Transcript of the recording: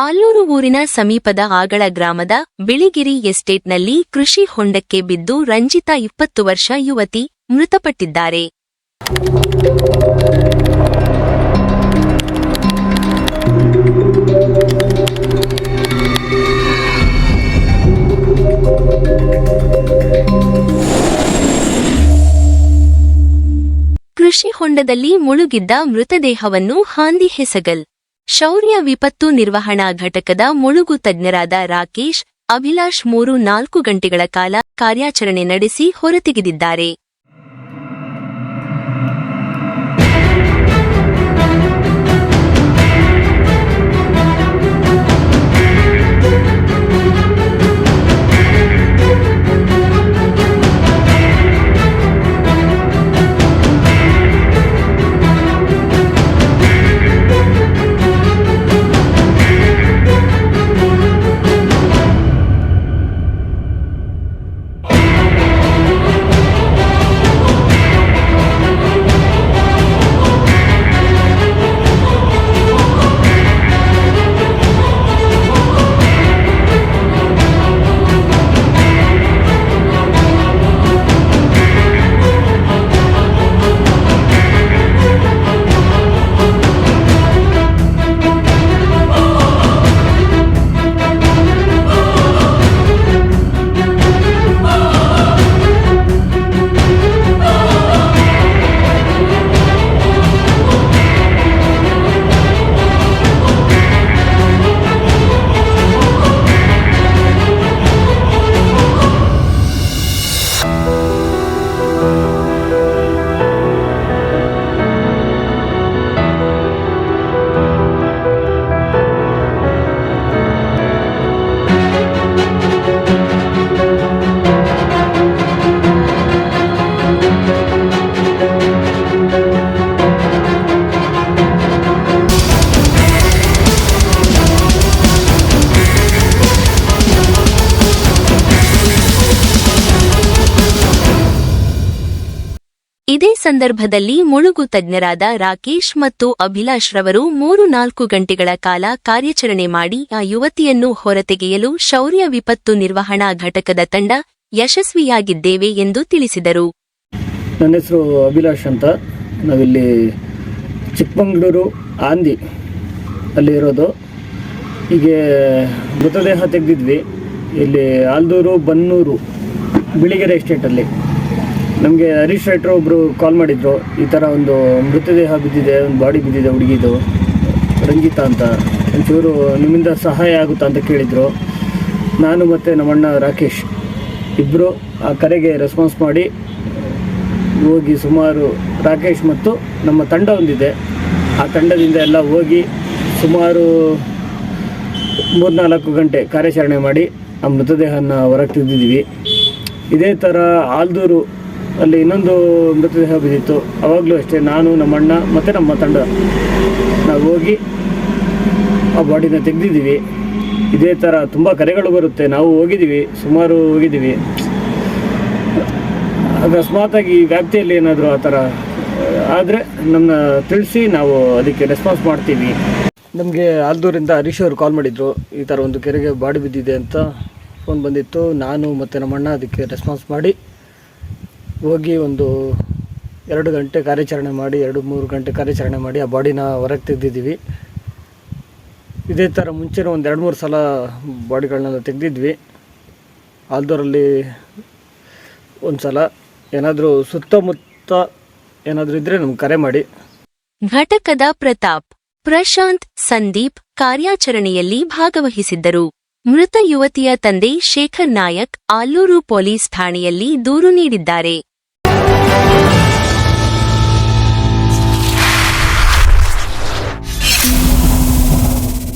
ಆಲೂರು ಊರಿನ ಸಮೀಪದ ಆಗಳ ಗ್ರಾಮದ ಬಿಳಿಗಿರಿ ಎಸ್ಟೇಟ್ನಲ್ಲಿ ಕೃಷಿ ಹೊಂಡಕ್ಕೆ ಬಿದ್ದು ರಂಜಿತಾ ಇಪ್ಪತ್ತು ವರ್ಷ ಯುವತಿ ಮೃತಪಟ್ಟಿದ್ದಾರೆ. ಕೃಷಿ ಹೊಂಡದಲ್ಲಿ ಮುಳುಗಿದ್ದ ಮೃತದೇಹವನ್ನು ಹಾಂದಿ ಹೆಸಗಲ್ ಶೌರ್ಯ ವಿಪತ್ತು ನಿರ್ವಹಣಾ ಘಟಕದ ಮುಳುಗು ತಜ್ಞರಾದ ರಾಕೇಶ್, ಅಭಿಲಾಷ್ ಮೂರು ನಾಲ್ಕು ಗಂಟೆಗಳ ಕಾಲ ಕಾರ್ಯಾಚರಣೆ ನಡೆಸಿ ಹೊರತೆಗೆದಿದ್ದಾರೆ. ಇದೇ ಸಂದರ್ಭದಲ್ಲಿ ಮುಳುಗು ತಜ್ಞರಾದ ರಾಕೇಶ್ ಮತ್ತು ಅಭಿಲಾಷ್ರವರು ಮೂರು ನಾಲ್ಕು ಗಂಟೆಗಳ ಕಾಲ ಕಾರ್ಯಾಚರಣೆ ಮಾಡಿ ಆ ಯುವತಿಯನ್ನು ಹೊರತೆಗೆಯಲು ಶೌರ್ಯ ವಿಪತ್ತು ನಿರ್ವಹಣಾ ಘಟಕದ ತಂಡ ಯಶಸ್ವಿಯಾಗಿದ್ದೇವೆ ಎಂದು ತಿಳಿಸಿದರು. ನನ್ನ ಹೆಸರು ಅಭಿಲಾಷ್ ಅಂತ. ನಾವಿಲ್ಲಿ ಚಿಕ್ಕಮಂಗ್ಳೂರು ಆಂದಿ ಅಲ್ಲಿ ಇರೋದು. ಹೀಗೆ ಮೃತದೇಹ ತೆಗೆದಿದ್ವಿ. ಇಲ್ಲಿ ಆಲ್ದೂರು, ಬನ್ನೂರು, ಬಿಳಿಗೆರೆ ಎಸ್ಟೇಟಲ್ಲಿ ನಮಗೆ ಹರೀಶ್ ರೈಟ್ರು ಒಬ್ಬರು ಕಾಲ್ ಮಾಡಿದ್ರು, ಈ ಥರ ಒಂದು ಮೃತದೇಹ ಬಿದ್ದಿದೆ, ಒಂದು ಬಾಡಿ ಬಿದ್ದಿದೆ, ಹುಡುಗಿದು. ರಂಜಿತಾ ಅಂತ. ಒಂಚೂರು ನಿಮ್ಮಿಂದ ಸಹಾಯ ಆಗುತ್ತಾ ಅಂತ ಕೇಳಿದರು. ನಾನು ಮತ್ತು ನಮ್ಮಣ್ಣ ರಾಕೇಶ್ ಇಬ್ಬರು ಆ ಕರೆಗೆ ರೆಸ್ಪಾನ್ಸ್ ಮಾಡಿ, ಹೋಗಿ ಸುಮಾರು ರಾಕೇಶ್ ಮತ್ತು ನಮ್ಮ ತಂಡ ಒಂದಿದೆ. ಆ ತಂಡದಿಂದ ಎಲ್ಲ ಹೋಗಿ ಸುಮಾರು ಮೂರ್ನಾಲ್ಕು ಗಂಟೆ ಕಾರ್ಯಾಚರಣೆ ಮಾಡಿ ಆ ಮೃತದೇಹನ ಹೊರಗೆ ತೆಗೆದಿದ್ದೀವಿ. ಇದೇ ಥರ ಆಲ್ದೂರು ಅಲ್ಲಿ ಇನ್ನೊಂದು ಮೃತದೇಹ ಬಿದ್ದಿತ್ತು. ಅವಾಗಲೂ ಅಷ್ಟೇ ನಾನು, ನಮ್ಮಣ್ಣ ಮತ್ತು ನಮ್ಮ ತಂಡ. ನಾವು ಹೋಗಿ ಆ ಬಾಡಿನ ತೆಗೆದಿದ್ದೀವಿ. ಇದೇ ಥರ ತುಂಬ ಕರೆಗಳು ಬರುತ್ತೆ. ನಾವು ಹೋಗಿದ್ದೀವಿ, ಸುಮಾರು ಹೋಗಿದ್ದೀವಿ. ಅಕಸ್ಮಾತಾಗಿ ವ್ಯಾಪ್ತಿಯಲ್ಲಿ ಏನಾದರೂ ಆ ಥರ ಆದರೆ ನಮ್ಮನ್ನ ತಿಳಿಸಿ ನಾವು ಅದಕ್ಕೆ ರೆಸ್ಪಾನ್ಸ್ ಮಾಡ್ತೀವಿ. ನಮಗೆ ಆಲ್ದೂರಿಂದ ಹರೀಶ್ ಅವರು ಕಾಲ್ ಮಾಡಿದರು, ಈ ಥರ ಒಂದು ಕೆರೆಗೆ ಬಾಡಿ ಬಿದ್ದಿದೆ ಅಂತ. ಫೋನ್ ಬಂದಿತ್ತು. ನಾನು ಮತ್ತು ನಮ್ಮಣ್ಣ ಅದಕ್ಕೆ ರೆಸ್ಪಾನ್ಸ್ ಮಾಡಿ ಹೋಗಿ ಒಂದು ಎರಡು ಗಂಟೆ ಕಾರ್ಯಾಚರಣೆ ಮಾಡಿ, ಎರಡು ಮೂರು ಗಂಟೆ ಕಾರ್ಯಾಚರಣೆ ಮಾಡಿ ಆ ಬಾಡಿನ ಹೊರಗೆ ತೆಗೆದಿದ್ದೀವಿ. ಇದೇ ಥರ ಮುಂಚೆನೂ ಒಂದು ಎರಡು ಮೂರು ಸಲ ಬಾಡಿಗಳನ್ನೆಲ್ಲ ತೆಗೆದಿದ್ವಿ. ಆಲ್ದೋರಲ್ಲಿ ಒಂದು ಸಲ ಏನಾದರೂ ಸುತ್ತಮುತ್ತ ಏನಾದರೂ ಇದ್ದರೆ ನಮ್ಗೆ ಕರೆ ಮಾಡಿ. ಘಟಕದ ಪ್ರತಾಪ್, ಪ್ರಶಾಂತ್, ಸಂದೀಪ್ ಕಾರ್ಯಾಚರಣೆಯಲ್ಲಿ ಭಾಗವಹಿಸಿದ್ದರು. ಮೃತ ಯುವತಿಯ ತಂದೆ ಶೇಖರ್ ನಾಯಕ್ ಆಲೂರು ಪೊಲೀಸ್ ಠಾಣೆಯಲ್ಲಿ ದೂರು ನೀಡಿದ್ದಾರೆ.